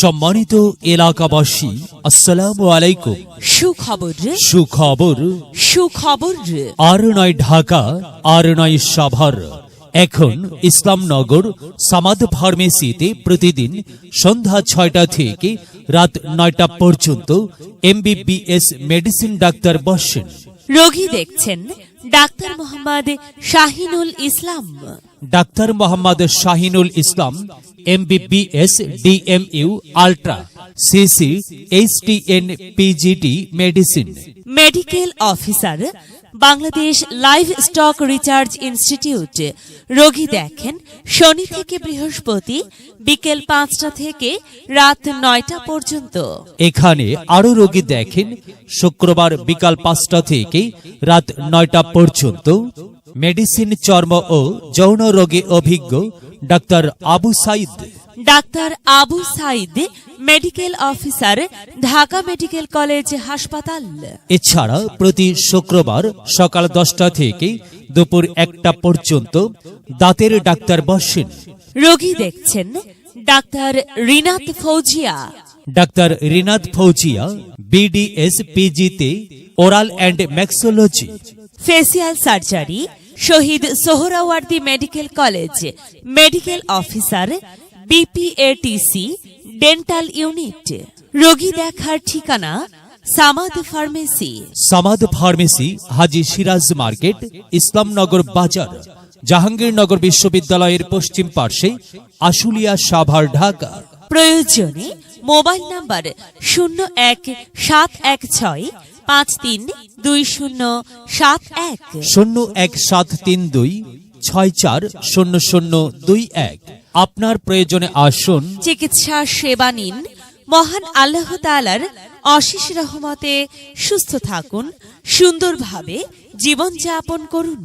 সম্মানিত এলাকাবাসী আসসালামু আলাইকুম। সুখবর সুখবর। সুখবর আর নয় ঢাকা আর নয় সাভার। এখন ইসলামনগর সামাদ ফার্মেসিতে প্রতিদিন সন্ধ্যা ছয়টা থেকে রাত নয়টা পর্যন্ত এমবিবিএস মেডিসিন ডাক্তার বসেন। রোগী দেখছেন doctor Mohammad Shahinul Islam. Doctor Mohammad Shahinul Islam MBBS DMU ultra CC HTN PGT medicine medical officer Bangladesh livestock research institute রোগী দেখেন শনি থেকে বৃহস্পতি বিকেল পাঁচটা থেকে রাত নয়টা পর্যন্ত। এখানে আরও রোগী দেখেন শুক্রবার বিকাল পাঁচটা থেকে রাত নয়টা পর্যন্ত। মেডিসিন চর্ম ও যৌন রোগে অভিজ্ঞ doctor Abu Saeed. Doctor Abu Sayeed medical officer Dhaka medical college হাসপাতাল। এছাড়া প্রতি শুক্রবার সকাল দশটা থেকে দুপুর একটা পর্যন্ত দাঁতের ডাক্তার বসেন। রোগী দেখছেন ডাক্তার রিনাত ফৌজিয়া। ডাক্তার Rinat Fauzia BDS পিজিতে oral and maxillofacial surgery Shahid Suhrawardy medical college medical officer BPATC dental unit রোগী দেখার ঠিকানা Samad pharmacy Samad pharmacy Haji Siraj market Islamnagar বাজার জাহাঙ্গীরনগর বিশ্ববিদ্যালয়ের পশ্চিম পার্শ্বে আশুলিয়া সাভার ঢাকা। প্রয়োজনে মোবাইল নাম্বার শূন্য এক সাত এক ছয় পাঁচ তিন দুই শূন্য সাত এক। শূন্য এক সাত তিন দুই ছয় চার শূন্য শূন্য দুই এক। আপনার প্রয়োজনে আসুন। চিকিৎসা সেবা নিন। মহান আল্লাহ তালার অশেষ রহমতে সুস্থ থাকুন সুন্দরভাবে জীবনযাপন করুন।